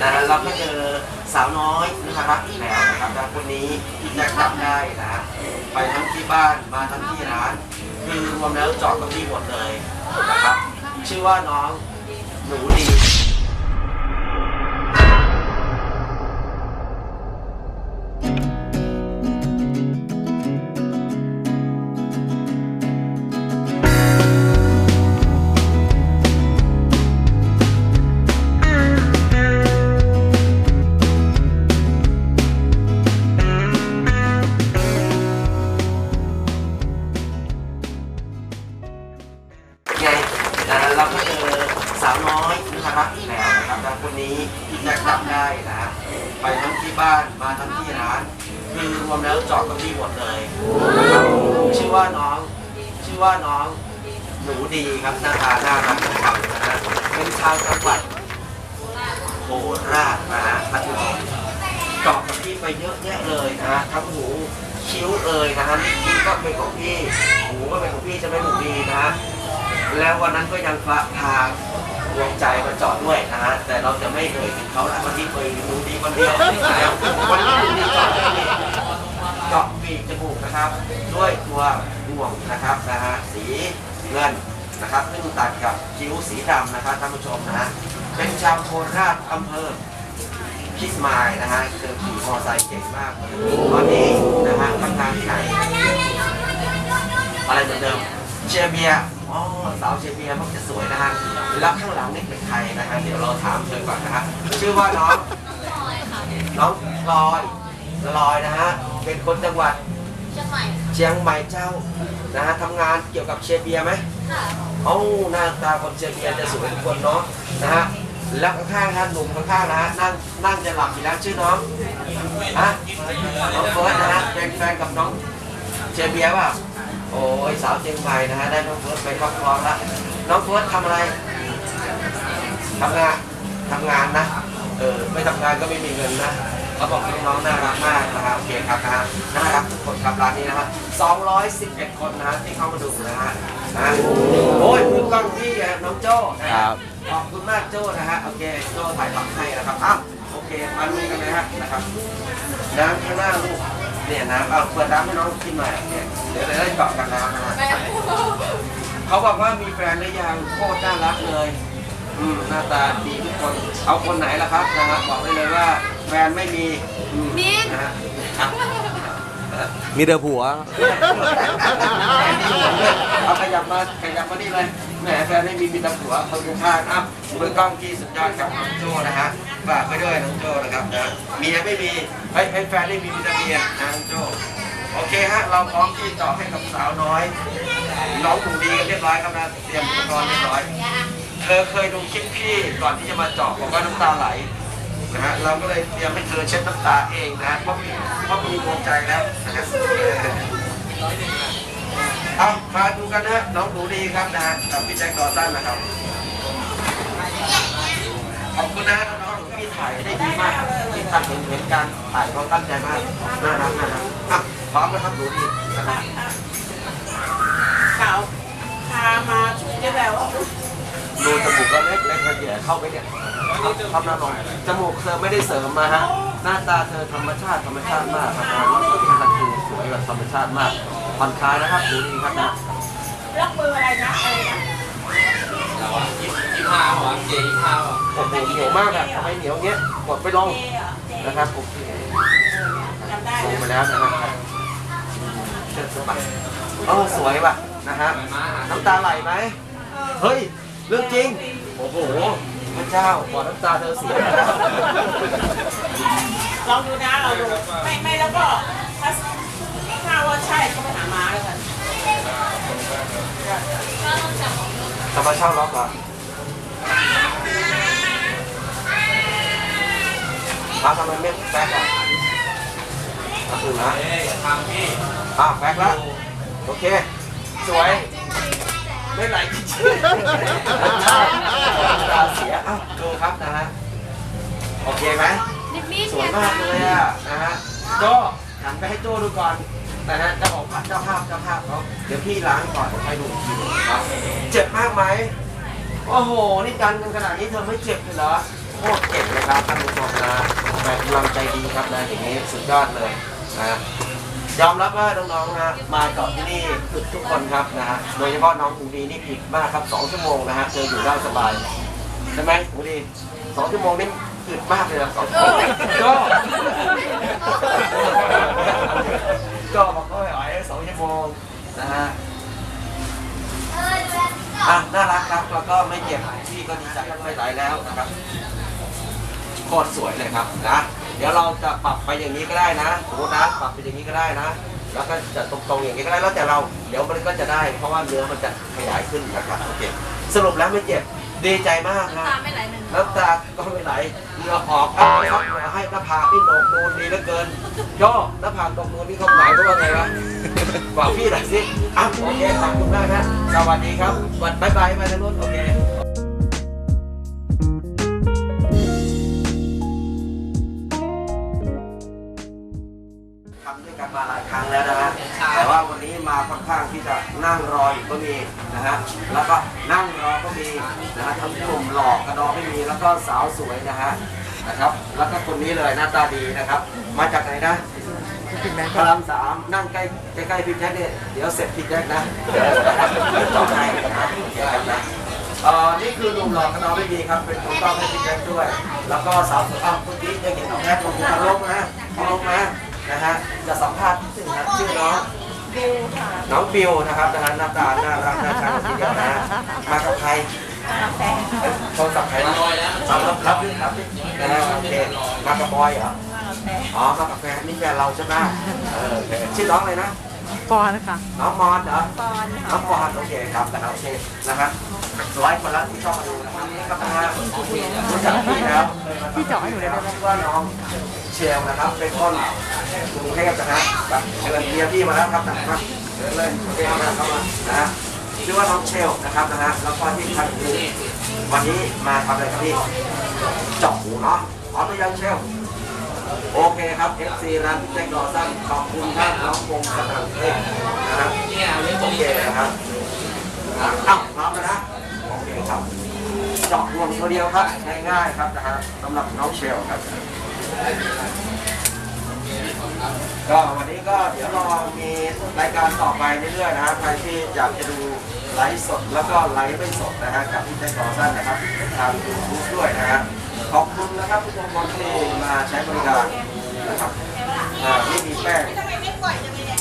นะฮะเราก็เจอสาวน้อยนะครับอีกแล้วนะครับแล้วคนนี้แจ็คจับได้นะฮะไปทั้งที่บ้านมาทั้งที่ร้าน คือรวมแล้วจอดตรงที่หมดเลยนะครับชื่อว่าน้องหนูดี เราก็เจอสาวน้อยนะครับอีกแล้วนะครับแล้วคนนี้แจ็คจับได้นะไปทั้งที่บ้านมาทั้งที่ร้าน คือรวมแล้วจอดกับที่หมดเลย ชื่อว่าน้องชื่อว่าน้องหนูดีครับหน้าตาน่ารักนะครับนะฮะเป็นชาวจังหวัดโคราชนะฮะพัทลุงเจาะกับพี่ไปเยอะแยะเลยนะฮะทั้งหูคิ้วเอ่ยนะฮะลิ้นก็เป็นของพี่หูก็เป็นของพี่จะไม่หนูดีนะฮะ แล้ววันนั้นก็ยังพาพาดวงใจมาจอดด้วยนะฮะแต่เราจะไม่เอ่ยถึงเขาละวันที่เคยดูดีคนเดียวแล้ววันนี้ดูดีจอนี่เจาะปีกจมูกนะครับ ด้วยตัวห่วงนะครับนะฮะสีเงินนะครับซึ่งตัดกับคิ้วสีดำนะครับท่านผู้ชมนะฮะเป็นชาวโคราชอำเภอพิสมายนะฮะเจอขี่มอไซค์เก่งมากตอนนี้นะฮะทำงานที่ไหนอะไรเหมือนเดิมเชียร์เบียร์ อ๋อสาวเชียร์เบียร์มักจะสวยนะฮะแล้วข้างหลังนี่เป็นใครนะฮะเดี๋ยวเราถามเธอก่อนนะฮะชื่อว่าน้องน้องลอยลอยนะฮะเป็นคนจังหวัดเชียงใหม่ค่ะเชียงใหม่เจ้านะฮะทำงานเกี่ยวกับเชียร์เบียร์ไหมค่ะเอ้าหน้าตาคนเชียร์เบียร์จะสวยทุกคนเนาะนะฮะแล้วข้างๆท่านหนุ่มข้างๆนะฮะนั่งนั่งจะหลับอยู่แล้วชื่อน้องฮะน้องเฟิร์สนะฮะเป็นแฟนกับน้องเชียร์เบียร์เปล่า โอ้ยสาวเชียงใหม่นะฮะได้น้องเฟิร์สไปครอบครองแล้วน้องเฟิร์สทำอะไรทำงานทำงานนะเออไม่ทำงานก็ไม่มีเงินนะเขาบอกน้องๆน่ารักมากนะครับโอเคครับนะฮะน่ารักทุกคนครับร้านนี้นะฮะ211 คนนะฮะที่เข้ามาดูนะฮะนะโอ้ยมือกล้องที่น้องโจ้นะฮะครับขอบคุณมากโจ้นะฮะโอเคโจ้ถ่ายปักให้นะครับอ้าวโอเคมาลุยกันเลยฮะนะครับน้ำข้างหน้าลูก เนี่ยน้ำเอาเปิดน้ำให้น้องกินหน่อยโอเคเดี๋ยวเราได้เจาะกันน้ำนะฮะเขาบอกว่ามีแฟนหรือยังโคตรน่ารักเลย อืมหน้าตาดีทุกคน เอาคนไหนล่ะครับนะฮะบอกได้เลยว่า แฟนไม่มีอืนะฮะอะ มีแต่ผัว เอาขยับมาขยับมานี่เลยแหมแฟนไม่มีมีแตะผัวคนข้างๆอะมือกล้องที่สุดยอดครับน้องโจนะฮะฝากไปด้วยน้องโจนะครับนะเมียไม่มีเฮ้ยแฟนไม่มีมีแต่เมียนะน้องโจโอเคฮะเราพร้อมที่ต่อให้กับสาวน้อย น้องหนูดีกันเรียบร้อยครับนะเตรียมอุปกรณ์เรียบร้อยเธอเคยดูคลิปพี่ก่อนที่จะมาเจาะบอกว่าน้ำตาไหล นะฮะเราก็เลยเตรียมให้เธอเช็ดน้ำตาเองนะฮะเพราะมีเพราะมีดวงใจแล้วนะครับเอามาดูกันนะน้องหนูดีครับนะฮะกับพี่แจ็คดอสันนะครับขอบคุณนะน้องๆพี่ถ่ายได้ดีมากที่ตั้งเห็นเห็นการถ่ายเขาตั้งใจมากน่ารักน่ารักอะพร้อมนะครับหนูดีนะครับเขาพามาจะแบบว่าดูจมูกก็เล็กเล็กละเอียดเข้าไปเนี่ย ทำหน้าลงจมูกเธอไม่ได้เสริมมาฮะ หน้าตาเธอธรรมชาติธรรมชาติมากครับที่ทันคือสวยแบบธรรมชาติมากผ่อนคลายนะครับดูดีครับนะล็อกมืออะไรนะอะไรนะยี่ห้าหรอเจยี่ห้าโอ้โหเหนียวมากอะทำไมเหนียวเงี้ยกดไปลอเจนะครับโอเคลงไปแล้วนะครับเชิญไปเออสวยว่ะนะฮะน้ำตาไหลไหมเฮ้ยเรื่องจริงโอ้โห พระเจ้าขอน้ำตาเธอเสียลองดูนะเราดูไม่ไม่แล้วก็ถ้าถ้าว่าใช่ก็ไปหาม้าแล้วกันธรรมชาติล็อกเหรอมาทำไมไม่แฟกอะเอาคืนนะเฮ้ยทำพี่อะแฟกแล้วโอเค สวย ไม่ไหลจริงๆตาเสียอ้าวดูครับนะฮะ โอเคไหมนิดนิดสวยมากเลยอะนะฮะโจหันไปให้โจดูก่อนนะฮะเจ้าของเจ้าภาพเจ้าภาพเขาเดี๋ยวพี่ล้างก่อนให้ดูอีกทีหนึงครับเจ็บมากไหมโอ้โห นี่กันกันขนาดนี้เธอไม่เจ็บเลยเหรอคตรเก่งเลยครับท่านผู้ชมนะแต่กำลังใจดีครับนะอย่างนี้สุดยอดเลยนะ ยอมรับว่าน้องๆนะมาเกาะที่นี่ฝึกทุกคนครับนะฮะโดยเฉพาะน้องหูดีนี่ผิดมากครับสองชั่วโมงนะฮะเจออยู่ได้สบายใช่ไหมหูดีสองชั่วโมงนี่อึดมากเลยนะสองชั่วโมงก็ก็บอกก็ไม่ไหวสองชั่วโมงนะฮะอะน่ารักครับแล้วก็ไม่เจ็บพี่ก็ดีใจไม่ไหลแล้วนะครับ คตรสวยเลยครับนะ เดี๋ยวเราจะปรับไปอย่างนี้ก็ได้นะสมมตินะปรับไปอย่างนี้ก็ได้นะ แล้วก็จะตรงๆอย่างนี้ก็ได้แล้วแต่เราเดี๋ยวมันก็จะได้ เพราะว่าเนื้อมันจะขยายขึ้นนะครับโอเคสรุปแล้วไม่เจ็บดีใจมากนะตาไม่ไหลหนึ่งน้ำตาก็ไม่ไหลเหงื่อออกครับครับเหงื่อให้หน้าผากนี่โหนกนูนดีเหลือเกินย่อหน้าผากตรงนูนนี่เขาหมายเขาว่าไงวะบอกพี่หน่อยสิอะโอเคขอบคุณมากนะสวัสดีครับวันบายบายไปทางนู้นโอเค นั่งรออยู่ก็มีนะฮะแล้วก็นั่งรอก็มีนะฮะทั้งหนุ่มหล่อกระดอไม่มีแล้วก็สาวสวยนะฮะนะครับ แล้วก็คนนี้เลยหน้าตาดีนะครับ มาจากไหนนะพระรามสามนั่งใกล้ใกล้ๆพี่แจ็คเนี่ยเดี๋ยวเสร็จพี่แจ็คนะเดี๋ยวนะครับต่อให้นะครับเดี๋ยวกันนะเอ่อนี่คือหนุ่มหล่อกระดอไม่มีครับ เป็นผู้ต้องให้พี่แจ็คด้วย แล้วก็สาวสวยอ้าวเมื่อกี้ได้เห็นน้องแจ็คลงมาลงนะลงมานะฮะจะสัมภาษณ์นิดนึงนะชื่อน้อง ดูค่ะน้องบิวนะครับนะฮะหน้าตาน่ารักน่าชังทีเดียวนะฮะมากับใครกาแฟเอ้ยโทรศัพท์ใครนะเอารับรับดิรับดินะฮะโอเคมากับบอยเหรอกาแฟอ๋อมากับแฟนนี่แฟนเราใช่ไหมเออโอเคชื่อน้องอะไรนะปอนค่ะน้องมอนเหรอปอนน้ค่ะองมอนโอเคครับนะครับโอเคนะครับร้อยคนละที่ชอบมาดูนะครับนี่ครับนะฮะรู้จักพี่แล้วเคยมาพี่เจาะให้หนูได้ไหม ชื่อว่าน้อง เชลนะครับเป็นคนกรุงเทพนะฮะแบบเชิญเมียพี่มาแล้วครับนะครับเชิญเลยโอเคเข้ามาเข้ามานะฮะชื่อว่าน้องเชลนะครับนะฮะแล้วก็ที่คันคือวันนี้มาทำอะไรครับพี่เจาะหูเนาะพร้อมหรือยังเชลโอเคครับ FC ร้านพี่แจ็คดอสันขอบคุณท่านน้องวงกำลังเทพนะครับโอเคนะครับอ้าพร้อมแล้วนะโอเคครับเจาะรวมตัวเดียวครับง่ายๆครับนะฮะสำหรับน้องเชลครับ ก็วันนี้ก็เดี๋ยวรอมีรายการต่อไปเรื่อยๆนะฮะใครที่อยากจะดูไลฟ์สดแล้วก็ไลฟ์ไม่สดนะฮะกับพี่แจ็คกอสั้นนะครับทางยูทูบด้วยนะฮะขอบคุณนะครับทุกคนที่มาใช้บริการนะครับอ่านี่มีแป้งทำไมไม่ปล่อเลยเนี่ย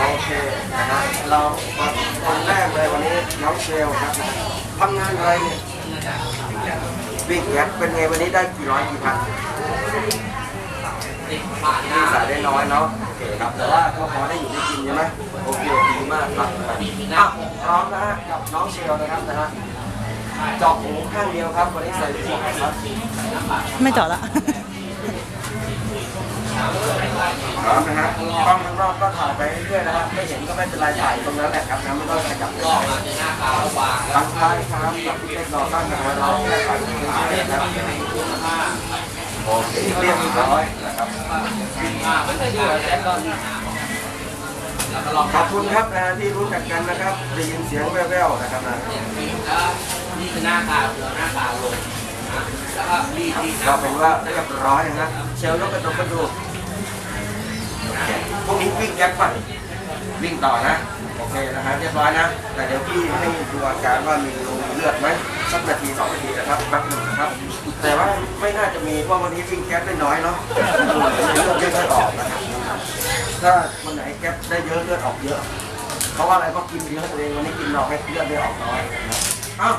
โอเคนะฮะเราคนแรกเลยวันนี้น้องเชลครับนะทำงานอะไรเนี่ย วิ่งแก๊ปเป็นไงวันนี้ได้กี่ร้อยกี่พันนี่สายได้น้อยเนาะโอเคครับแต่ว่าก็พอได้อยู่ได้กินใช่ไหมโอเคดีมากครับอะพร้อมนะฮะกับน้องเชลนะครับนะฮะเจาะหูข้างเดียวครับวันนี้ใส่ลูกหมวกครับ ไม่เจาะละ ร้อมนะฮะกล้องข้างนอกก็ถ่ายไปเรื่อยๆนะครับไม่เห็นก็ไม่เป็นไรถ่ายตรงนั้นแหละครับนะไม่ต้องขยับเลยทางท้ายครับกับพี่เล็กรอตั้งนะครับเราแค่ถ่ายเรื่อยๆนะครับโอเคเรียบร้อยนะครับขอบคุณครับนะที่รู้จักกันนะครับได้ยินเสียงแว่วๆนะครับนะนี่คือหน้าตาวหน้าตาลงแล้วก็รีดที่ก็เป็นว่าเรียบร้อยนะเชลยกกระตุกกระดูกโอเค พวกนี้วิ่งแก๊ปไปวิ่งต่อนะ โอเคนะฮะเรียบร้อยนะ แต่เดี๋ยวพี่ให้ดูอาการว่ามีลงเลือดไหมสักนาทีสองนาทีนะครับแป๊บหนึ่งนะครับ แต่ว่าไม่น่าจะมีเพราะวันนี้วิ่งแก๊ปได้น้อยเนาะเลือดไม่ค่อยออกนะครับถ้าวันไหนแก๊ปได้เยอะเลือดออกเยอะ เพราะว่าอะไรเพราะกินเยอะเองวันนี้กินน้อยเลือดไม่ออกน้อยนะเอ้า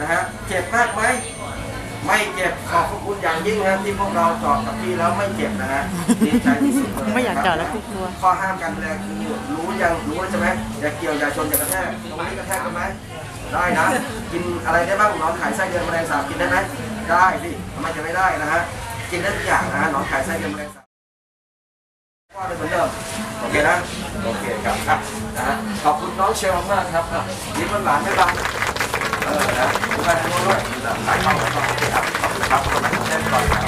นะฮะเจ็บมากไหม ไม่เจ็บขอบพระคุณอย่างยิ่งนะที่พวกเราจอดกับพี่แล้วไม่เจ็บนะฮะดีใจที่สุดเลยไม่อยากจอดแล้วกลัวข้อห้ามการดูแลคือรู้ยังรู้แล้วใช่ไหมอย่าเกี่ยวอย่าชนอย่ากระแทกตรงนี้กระแทกกันไหมได้นะ กินอะไรได้บ้างหนอนไข่ไส้เดือนแมลงสาบกินได้ไหมได้สิทำไมจะไม่ได้นะฮะกินได้ทุกอย่างนะฮะหนอนไข่ไส้เดือนแมลงสาบว่าได้เหมือนเดิมโอเคนะโอเคครับครับนะฮะขอบคุณน้องเชลมากครับอะยิ้มหวานๆไม่บังเออนะดูไปทางโนะครับ